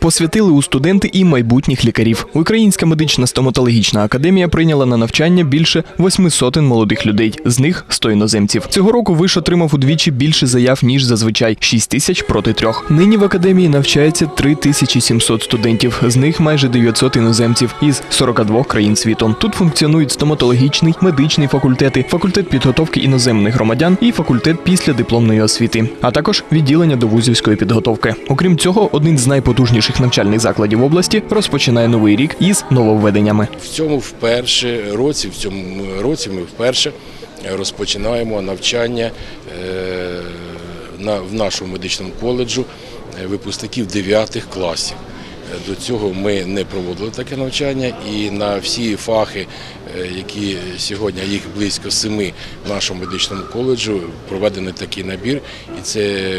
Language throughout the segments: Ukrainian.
Посвятили у студенти і майбутніх лікарів. Українська медична стоматологічна академія прийняла на навчання більше восьми сотень молодих людей, з них 100 іноземців. Цього року виш отримав удвічі більше заяв ніж зазвичай 6 тисяч проти трьох. Нині в академії навчається 3700 студентів, з них майже 900 іноземців із 42 країн світу. Тут функціонують стоматологічний, медичний факультети, факультет підготовки іноземних громадян і факультет післядипломної освіти, а також відділення до вузівської підготовки. Окрім цього, один з найпотужніших навчальних закладів області розпочинає новий рік із нововведеннями. В цьому вперше році, в цьому році ми вперше розпочинаємо навчання е, в нашому медичному коледжу е, випускників 9 класів. Е, До цього ми не проводили таке навчання, і на всі фахи, е, які сьогодні їх близько семи в нашому медичному коледжу, проведений такий набір, і це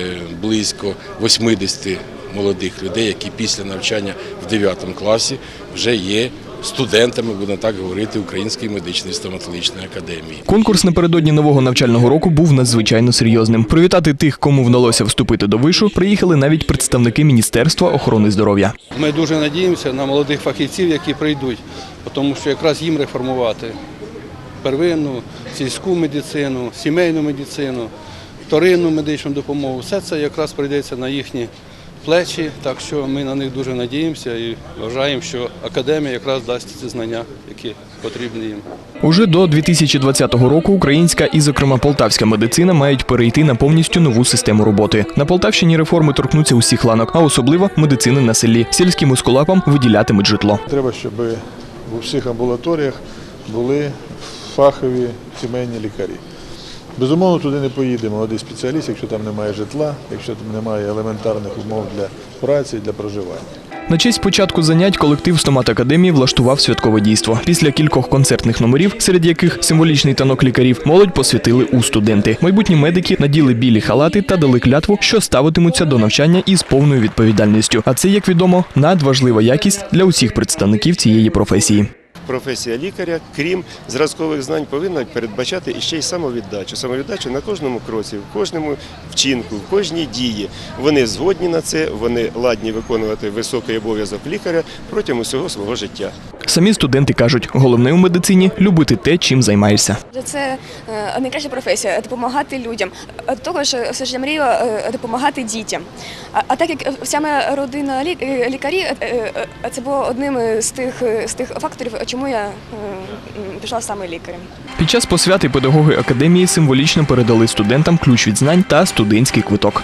близько 80 молодих людей, які після навчання в 9 класі вже є студентами, будемо так говорити, Української медичної стоматологічної академії. Конкурс напередодні нового навчального року був надзвичайно серйозним. Привітати тих, кому вдалося вступити до вишу, приїхали навіть представники Міністерства охорони здоров'я. Ми дуже надіємося на молодих фахівців, які прийдуть, тому що якраз їм реформувати первинну, сільську медицину, сімейну медицину, вторинну медичну допомогу. Все це якраз прийдеться на їхні плечі, так що ми на них дуже надіємося і вважаємо, що академія якраз дасть ці знання, які потрібні їм. Уже до 2020 року українська і, зокрема, полтавська медицина мають перейти на повністю нову систему роботи. На Полтавщині реформи торкнуться усіх ланок, а особливо медицини на селі. Сільським ускулапам виділятимуть житло. Треба, щоб у всіх амбулаторіях були фахові сімейні лікарі. Безумовно, туди не поїде молодий спеціаліст, якщо там немає житла, якщо там немає елементарних умов для праці, для проживання. На честь початку занять колектив стоматакадемії влаштував святкове дійство. Після кількох концертних номерів, серед яких символічний танок лікарів, молодь посвятили у студенти. Майбутні медики наділи білі халати та дали клятву, що ставитимуться до навчання із повною відповідальністю. А це, як відомо, надважлива якість для усіх представників цієї професії. Професія лікаря, крім зразкових знань, повинна передбачати іще й самовіддачу. Самовіддачу на кожному кроці, в кожному вчинку, в кожній дії. Вони згодні на це, вони ладні виконувати високий обов'язок лікаря протягом усього свого життя. Самі студенти кажуть, головне у медицині любити те, чим займаєшся. Це е, найкраща професія допомагати людям. А того ж, все ж я мрію е, допомагати дітям. А, а так як вся моя родина е, лікарі, е, е, е, це було одним з тих е, з тих факторів, чому я е, пішла саме лікарем. Під час посвяти педагоги академії символічно передали студентам ключ від знань та студентський квиток.